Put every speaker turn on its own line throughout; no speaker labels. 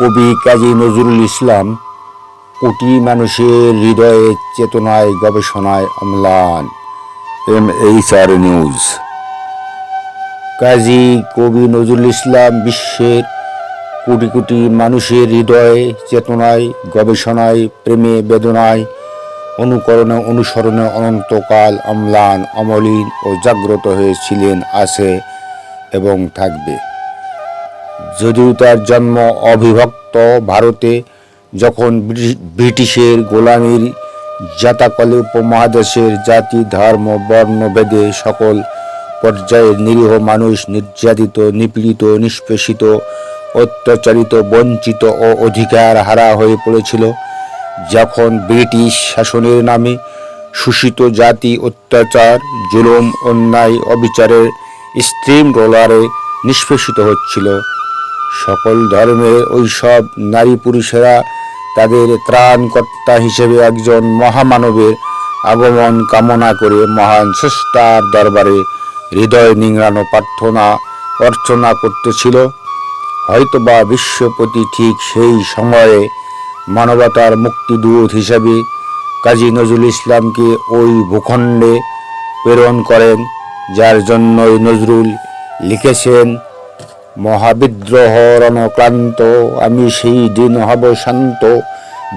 কবি কাজী নজরুল ইসলাম কোটি মানুষের হৃদয়ে চেতনায়, গবেষণায় অম্লান। M H R news Kazi কবি নজরুল ইসলাম বিশ্বের কোটি কোটি মানুষের হৃদয়ে চেতনায়, গবেষণায়, প্রেমে বেদনায়, অনুকরণে, অনুসরণে অনন্তকাল অম্লান, অমলিন ও জাগ্রত হয়েছিলেন, আছে এবং থাকবে। যদিও তার জন্ম অবিভক্ত ভারতে, যখন ব্রিটি- ব্রিটিশের গোলামীর জাতাকলে উপমহাদেশের জাতি, ধর্ম, বর্ণ ভেদে সকল পর্যায়ের নিরীহ মানুষ নির্যাতিত, নিপীড়িত, নিষ্পেষিত, অত্যাচারিত, বঞ্চিত ও অধিকার হারা হয়ে পড়েছিল, যখন ব্রিটিশ শাসনের নামে শোষিত জাতি অত্যাচার, জুলুম, অন্যায়, অবিচারের স্ট্রিম রোলারে নিষ্পেষিত হচ্ছিল। সকল ধর্মের ওইসব নারী পুরুষেরা তাদের ত্রাণকর্তা হিসেবে একজন মহামানবের আগমন কামনা করে মহান স্রষ্টার দরবারে হৃদয় নিংড়ানো প্রার্থনা, অর্চনা করতেছিল। হয়তোবা বিশ্বপতি ঠিক সেই সময়ে মানবতার মুক্তিদূত হিসেবে কাজী নজরুল ইসলামকে ওই ভূখণ্ডে প্রেরণ করেন, যার জন্যই নজরুল লিখেছেন মহাবিদ্রোহ রণক্লান্ত আমি সেই দিন হব শান্ত।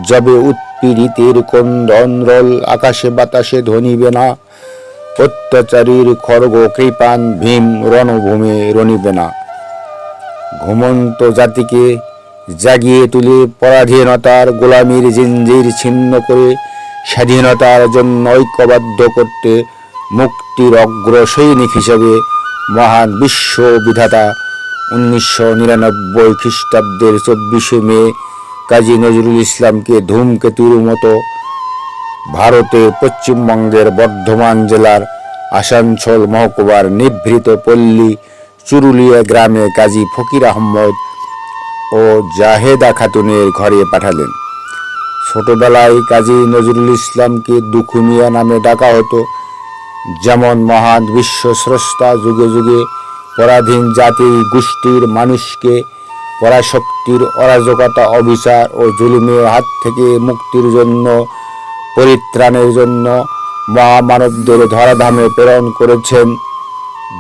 যবে উৎপীড়িতের কন্দন রল, আকাশে বাতাসে ধ্বনিবে না। অত্যাচারীর খর্গ কৃপান ভীম, রণভূমে রণিবে না। ঘুমন্ত জাতিকে জাগিয়ে তুলে পরাধীনতার গোলামীর জিঞ্জির ছিন্ন করে স্বাধীনতার জন্য ঐক্যবদ্ধ করতে মুক্তির অগ্র সৈনিক হিসেবে মহান বিশ্ব বিধাতা উনিশশো নিরানব্বই খ্রিস্টাব্দের চব্বিশে মে, কাজী নজরুল ইসলামকে ধূমকেতুর মতো ভারতের পশ্চিমবঙ্গের বর্ধমান জেলার আসানসোল মহকুমার নিভৃত পল্লী, চুরুলিয়া গ্রামে কাজী ফকির আহমদ ও জাহেদা খাতুনের ঘরে পাঠালেন। ছোটবেলায় কাজী নজরুল ইসলামকে দুখুমিয়া নামে ডাকা হতো। যেমন মহান বিশ্ব স্রষ্টা যুগে যুগে পরাধীন জাতি গোষ্ঠীর মানুষকে পরাশক্তির অরাজকতা, অবিচার ও জুলুমের হাত থেকে মুক্তির জন্য, পরিত্রাণের জন্য মহামানবদের ধরাধামে প্রেরণ করেছেন,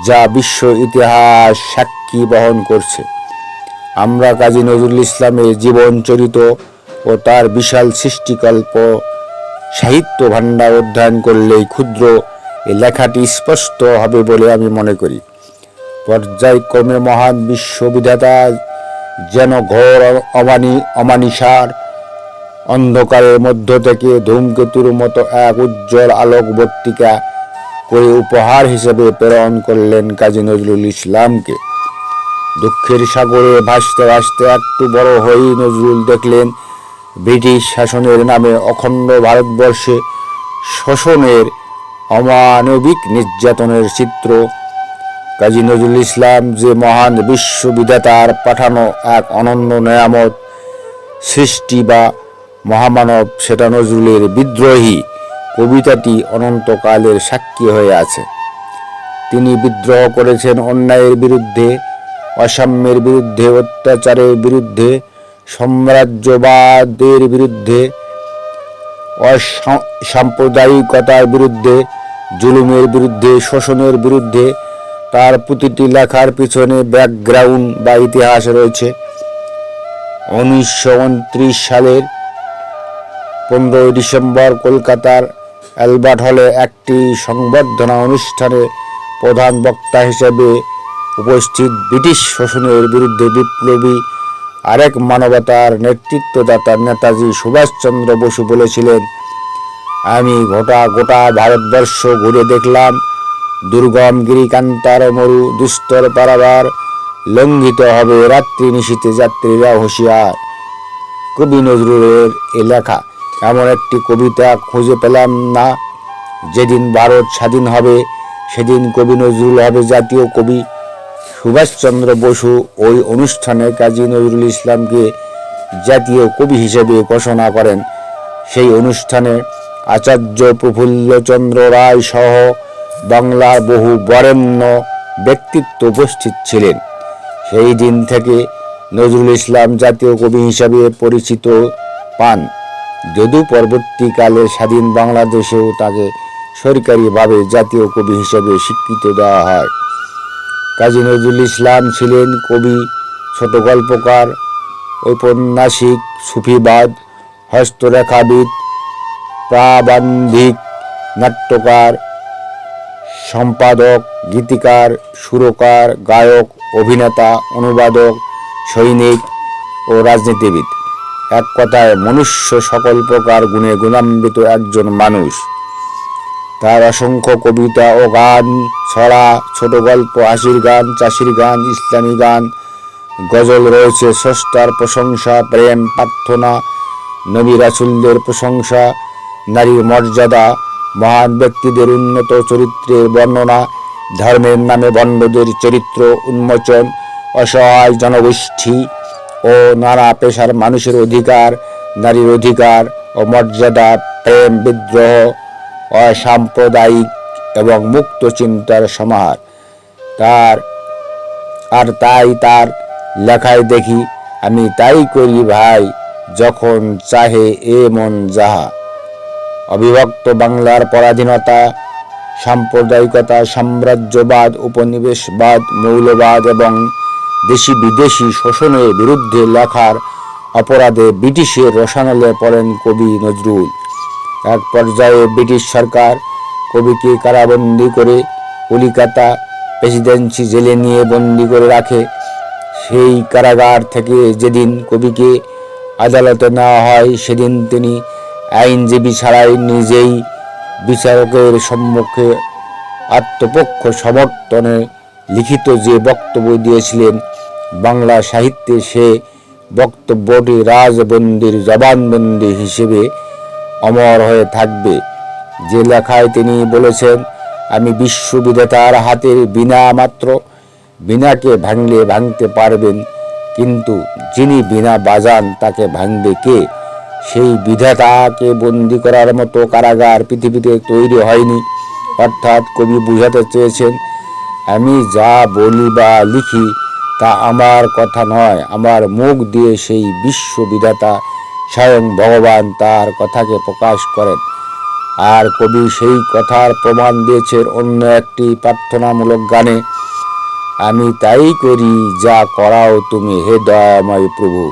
যা বিশ্ব ইতিহাস সাক্ষী বহন করছে। আমরা কাজী নজরুল ইসলামের জীবন চরিত ও তার বিশাল সৃষ্টিকল্প, সাহিত্য ভাণ্ডার অধ্যয়ন করলেই ক্ষুদ্র এই লেখাটি স্পষ্ট হবে বলে আমি মনে করি। পর্যায়ক্রমে মহান বিশ্ববিধাতা যেন ঘোর অমানি অমানিসার অন্ধকারের মধ্য থেকে ধূমকেতুর মতো এক উজ্জ্বল আলোকবর্তিকা করে উপহার হিসেবে প্রেরণ করলেন কাজী নজরুল ইসলামকে। দুঃখের সাগরে ভাসতে ভাসতে একটু বড় হয়েই নজরুল দেখলেন ব্রিটিশ শাসনের নামে অখণ্ড ভারতবর্ষে শোষণের অমানবিক নির্যাতনের চিত্র কাজী নজরুল ইসলাম যে মহান বিশ্ববিধাতার পাঠানো এক অনন্য নেয়ামত সৃষ্টি বা মহামানব, সেটা নজরুলের বিদ্রোহী কবিতাটি অনন্তকালের সাক্ষী হয়ে আছে। তিনি বিদ্রোহ করেছেন অন্যায়ের বিরুদ্ধে, অসাম্যের বিরুদ্ধে, অত্যাচারের বিরুদ্ধে, সাম্রাজ্যবাদের বিরুদ্ধে অসাম্প্রদায়িকতার বিরুদ্ধে, জুলুমের বিরুদ্ধে, শোষণের বিরুদ্ধে তার প্রতিটি লেখার পিছনে ব্যাকগ্রাউন্ড বা ইতিহাস রয়েছে। উনিশশো উনত্রিশ সালের পনেরোই ডিসেম্বর কলকাতার অ্যালবার্ট হলে একটি সংবর্ধনা অনুষ্ঠানে প্রধান বক্তা হিসেবে উপস্থিত ব্রিটিশ শোষণের বিরুদ্ধে বিপ্লবী আরেক মানবতার নেতৃত্বদাতা নেতাজি সুভাষচন্দ্র বসু বলেছিলেন, আমি গোটা গোটা ভারতবর্ষ ঘুরে দেখলাম দুর্গম গিরিকান্তার মরু দুস্তর পারাবার লঙ্ঘিত হবে রাত্রি নিশীতে যাত্রীরা হুঁশিয়ার কবি নজরুলের এ লেখা, এমন একটি কবিতা খুঁজে পেলাম না। যেদিন ভারত স্বাধীন হবে, সেদিন কবি নজরুল হবে জাতীয় কবি। সুভাষচন্দ্র বসু ওই অনুষ্ঠানে কাজী নজরুল ইসলামকে জাতীয় কবি হিসেবে ঘোষণা করেন। সেই অনুষ্ঠানে আচার্য প্রফুল্লচন্দ্র রায় সহ বাংলার বহু বরেণ্য ব্যক্তিত্ব উপস্থিত ছিলেন। সেই দিন থেকে নজরুল ইসলাম জাতীয় কবি হিসাবে পরিচিত পান। যদিও পরবর্তীকালে স্বাধীন বাংলাদেশেও তাকে সরকারিভাবে জাতীয় কবি হিসাবে স্বীকৃত দেওয়া হয়। কাজী নজরুল ইসলাম ছিলেন কবি ছোট গল্পকার ঔপন্যাসিক, সুফিবাদ, হস্তরেখাবিদ, প্রাবন্ধিক, নাট্যকার সম্পাদক, গীতিকার, সুরকার, গায়ক, অভিনেতা, অনুবাদক, সৈনিক ও রাজনীতিবিদ। এক কথায় মনুষ্য সকল প্রকার গুণে গুণান্বিত একজন মানুষ। তার অসংখ্য কবিতা ও গান, ছড়া, ছোট গল্প, হাসির গান, চাষির গান, ইসলামী গান, গজল রয়েছে, স্রষ্টার প্রশংসা, প্রেম, প্রার্থনা, নবী রাসুলদের প্রশংসা, নারীর মর্যাদা মহান ব্যক্তিদের উন্নত চরিত্রের বর্ণনা, ধর্মের নামে বন্ডদের চরিত্র উন্মোচন, অসহায় জনগোষ্ঠী ও নানা পেশার মানুষের অধিকার, নারীর অধিকার ও মর্যাদা, প্রেম, বিদ্রোহ, অসাম্প্রদায়িক এবং মুক্ত চিন্তার সমাহার। তার, আর তাই তার লেখায় দেখি, আমি তাই করি ভাই, যখন চাহে এ মন যাহা। অবিভক্ত বাংলার পরাধীনতা, সাম্প্রদায়িকতা, সাম্রাজ্যবাদ, উপনিবেশবাদ, মৌলবাদ এবং দেশি বিদেশি শোষণের বিরুদ্ধে লেখার অপরাধে ব্রিটিশের রসানলে পড়েন কবি নজরুল। এক পর্যায়ে ব্রিটিশ সরকার কবিকে কারাবন্দি করে কলিকাতা প্রেসিডেন্সি জেলে নিয়ে বন্দি করে রাখে। সেই কারাগার থেকে যেদিন কবিকে আদালতে নেওয়া হয়, সেদিন তিনি আইনজীবী ছাড়াই নিজেই বিচারকের সম্মুখে আত্মপক্ষ সমর্থনে লিখিত যে বক্তব্য দিয়েছিলেন বাংলা সাহিত্যে, সে বক্তব্যটি রাজবন্দির জবানবন্দি হিসেবে অমর হয়ে থাকবে। যে লেখায় তিনি বলেছেন, আমি বিশ্ববিধেতার হাতের বিনা মাত্র বিনাকে ভাঙলে ভাঙতে পারবেন, কিন্তু যিনি বিনা বাজান তাকে ভাঙবে কে? সেই বিধাতাকে বন্দি করার মতো কারাগার পৃথিবীতে তৈরি হয়নি। অর্থাৎ কবি বুঝাতে চেয়েছেন, আমি যা বলি বা লিখি তা আমার কথা নয়। আমার মুখ দিয়ে সেই বিশ্ব বিধাতা স্বয়ং ভগবান তার কথাকে প্রকাশ করেন। আর কবি সেই কথার প্রমাণ দিয়েছেন অন্য একটি প্রার্থনামূলক গানে, আমি তাই করি যা করাও তুমি, হে দয়াময় প্রভু।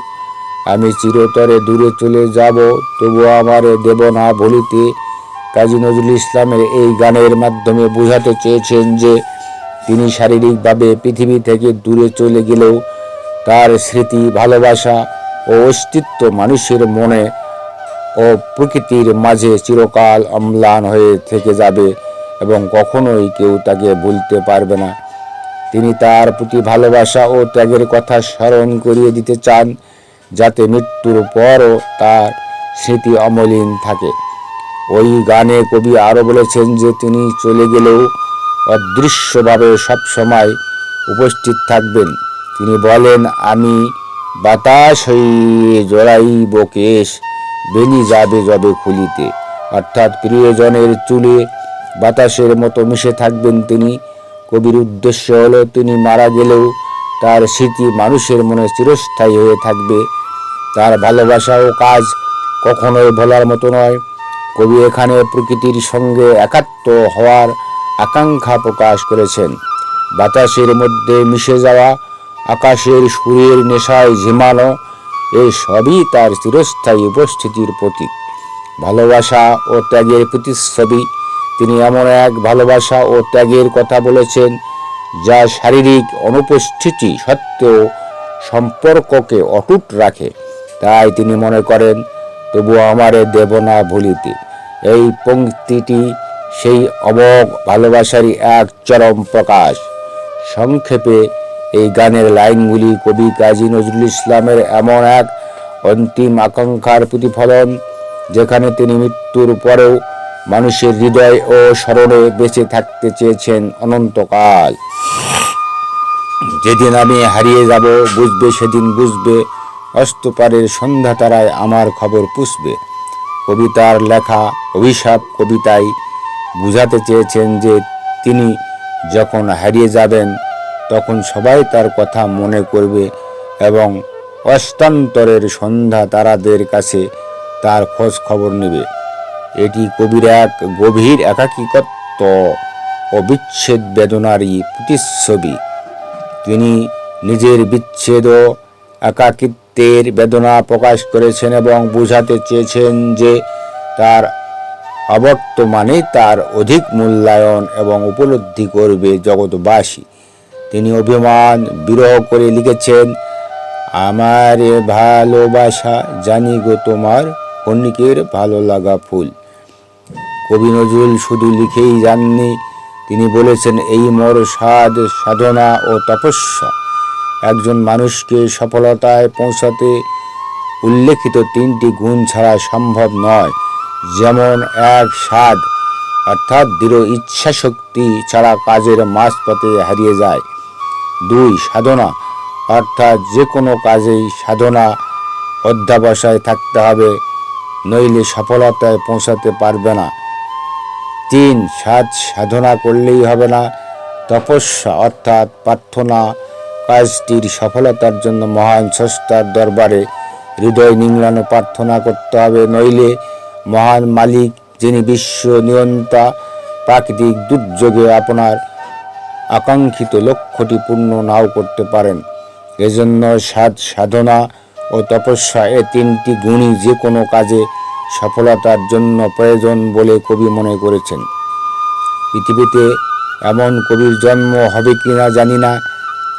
আমি চিরতরে দূরে চলে যাব, তবু আমারে দেব না বলিতে কাজী নজরুল ইসলামের এই গানের মাধ্যমে বোঝাতে চেয়েছেন যে, তিনি শারীরিকভাবে পৃথিবী থেকে দূরে চলে গেলেও তার স্মৃতি, ভালোবাসা ও অস্তিত্ব মানুষের মনে ও প্রকৃতির মাঝে চিরকাল অম্লান হয়ে থেকে যাবে এবং কখনোই কেউ তাকে ভুলতে পারবে না। তিনি তার প্রতি ভালোবাসা ও ত্যাগের কথা স্মরণ করিয়ে দিতে চান। যাতে মৃত্যুর পরও তার স্মৃতি অমলিন থাকে। ওই গানে কবি আরও বলেছেন যে তিনি চলে গেলেও অদৃশ্যভাবে সবসময় উপস্থিত থাকবেন। তিনি বলেন, আমি বাতাস হয়ে জড়াইব কেশ বেনি যাবে যবে খুলিতে। অর্থাৎ প্রিয়জনের চুলে বাতাসের মতো মিশে থাকবেন তিনি। কবির উদ্দেশ্য হলো, তিনি মারা গেলেও তার স্মৃতি মানুষের মনে চিরস্থায়ী হয়ে থাকবে। তার ভালোবাসা ও কাজ কখনোই ভোলার মতো নয়। কবি এখানে প্রকৃতির সঙ্গে একাত্ম হওয়ার আকাঙ্ক্ষা প্রকাশ করেছেন। বাতাসের মধ্যে মিশে যাওয়া, আকাশের সুরের নেশায় ঝিমানো এই সবই তার চিরস্থায়ী উপস্থিতির প্রতীক। ভালোবাসা ও ত্যাগের প্রতিচ্ছবি, তিনি এমন এক ভালোবাসা ও ত্যাগের কথা বলেছেন, যা শারীরিক অনুপস্থিতি সত্ত্বেও সম্পর্ককে অটুট রাখে। তাই তিনি মনে করেন তবু আমারে দেব না ভুলিতে। এই পঙ্ক্তিটি সেই অমোঘ ভালোবাসারই এক চরম প্রকাশ। সংক্ষেপে এই গানের লাইনগুলি কবি কাজী নজরুল ইসলামের এমন এক অন্তিম আকাঙ্ক্ষার প্রতিফলন, যেখানে তিনি মৃত্যুর পরেও মানুষের হৃদয় ও স্মরণে বেঁচে থাকতে চেয়েছেন অনন্তকাল। যেদিন আমি হারিয়ে যাব, বুঝবে, সেদিন বুঝবে অস্তপারের সন্ধ্যা তারায় আমার খবর পুষবে। কবিতার লেখা, অভিশাপ কবিতায় বুঝাতে চেয়েছেন যে তিনি যখন হারিয়ে যাবেন, তখন সবাই তার কথা মনে করবে এবং অস্তান্তরের সন্ধ্যা তারাদের কাছে তার খোঁজ খবর নেবে। এটি কবির এক গভীর একাকিকত্ব ও বিচ্ছেদ বেদনারই প্রতিচ্ছবি। তিনি নিজের বিচ্ছেদ ও একাকিত্বের বেদনা প্রকাশ করেছেন এবং বোঝাতে চেয়েছেন যে তার অবর্তমানে তার অধিক মূল্যায়ন এবং উপলব্ধি করবে জগৎবাসী। তিনি অভিমান বিরহ করে লিখেছেন, আমার ভালোবাসা জানি গো তোমার ক্ষণিকের ভালো লাগা ফুল। কবি নজরুল শুধু লিখেই যাননি, তিনি বলেছেন, এই মর সাধ, সাধনা ও তপস্যা একজন মানুষকে সফলতায় পৌঁছাতে উল্লেখিত তিনটি গুণ ছাড়া সম্ভব নয়। যেমন এক, স্বাদ, অর্থাৎ দৃঢ় ইচ্ছা শক্তি ছাড়া কাজের মাঝপথে হারিয়ে যায়। দুই, সাধনা, অর্থাৎ যে কোনো কাজেই সাধনা অধ্যাবসায় থাকতে হবে, নইলে সফলতায় পৌঁছাতে পারবে না। তিন সাত সাধনা করলেই হবে না। তপস্যা, অর্থাৎ প্রার্থনা কাজটির সফলতার জন্য মহান স্রষ্টার দরবারে হৃদয় নিংড়ানো প্রার্থনা করতে হবে। নইলে মহান মালিক, যিনি বিশ্ব নিয়ন্তা, প্রাকৃতিক দুর্যোগে আপনার আকাঙ্ক্ষিত লক্ষ্যটি পূর্ণ নাও করতে পারেন। এজন্য সাধ, সাধনা ও তপস্যা এ তিনটি গুণই যে কোনো কাজে সফলতার জন্য প্রয়োজন বলে কবি মনে করেছেন। পৃথিবীতে এমন কবির জন্ম হবে কি না জানি না।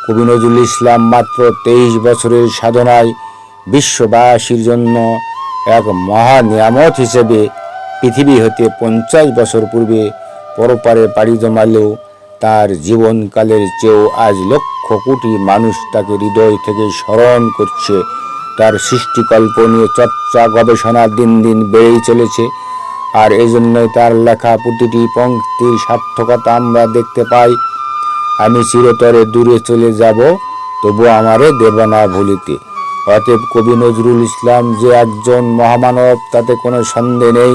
কবি নজরুল ইসলাম মাত্র তেইশ বছরের সাধনায় বিশ্ববাসীর জন্য এক মহা নিয়ামত হিসেবে পৃথিবী হতে পঞ্চাশ বছর পূর্বে পরপারে পাড়ি জমালেও তার জীবনকালের চেয়েও আজ লক্ষ কোটি মানুষ তাকে হৃদয় থেকে স্মরণ করছে। তার সৃষ্টিকল্প নিয়ে চর্চা গবেষণা দিন দিন বেড়েই চলেছে। আর এজন্যই তার লেখা প্রতিটি পঙ্ক্তির সার্থকতা আমরা দেখতে পাই। আমি চিরতরে দূরে চলে যাব, তবু আমারে দেব না ভুলিতে। অতএব কবি নজরুল ইসলাম যে একজন মহামানব, তাতে কোনো সন্দেহ নেই।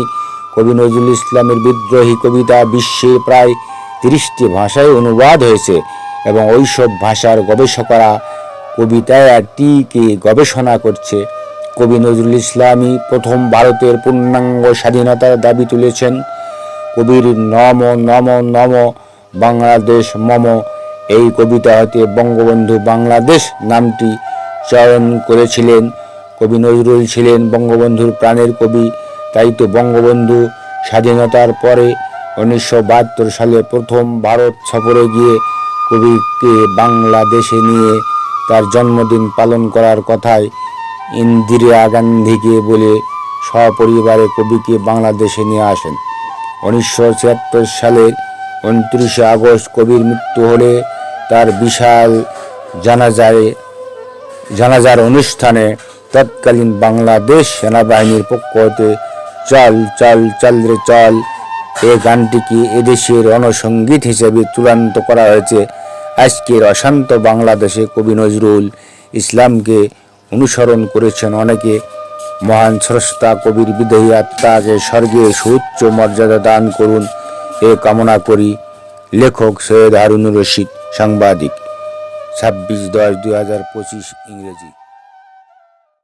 কবি নজরুল ইসলামের বিদ্রোহী কবিতা বিশ্বে প্রায় তিরিশটি ভাষায় অনুবাদ হয়েছে এবং ওইসব ভাষার গবেষকরা কবিতাটিকে গবেষণা করছে। কবি নজরুল ইসলামই প্রথম ভারতের পূর্ণাঙ্গ স্বাধীনতার দাবি তুলেছেন। কবির নম নম নম বাংলাদেশ মম। এই কবিতা হতে বঙ্গবন্ধু বাংলাদেশ নামটি চয়ন করেছিলেন। কবি নজরুল ছিলেন বঙ্গবন্ধুর প্রাণের কবি। তাই তো বঙ্গবন্ধু স্বাধীনতার পরে উনিশশো বাহাত্তর সালে প্রথম ভারত সফরে গিয়ে কবিকে বাংলাদেশে নিয়ে তার জন্মদিন পালন করার কথায় ইন্দিরা গান্ধীকে বলে সপরিবারে কবিকে বাংলাদেশে নিয়ে আসেন। উনিশশো ছিয়াত্তর সালের উনত্রিশে আগস্ট কবির মৃত্যু হলে তার বিশাল জানাজায়, জানাজার অনুষ্ঠানে তৎকালীন বাংলাদেশ সেনাবাহিনীর পক্ষ হতে চল চল চল রে চল, এ গানটিকে এদেশের রণসঙ্গীত হিসেবে চূড়ান্ত করা হয়েছে। আজকের অশান্ত বাংলাদেশে কবি নজরুল ইসলামকে অনুসরণ করেছেন অনেকে। মহান স্রষ্টা, কবির বিদেহী আত্মাকে স্বর্গে সুউচ্চ মর্যাদা দান করুন। এ কামনা করি লেখক সৈয়দ হারুনুর রশিদ সাংবাদিক ছাব্বিশ দশ দুই হাজার পঁচিশ ইংরেজি।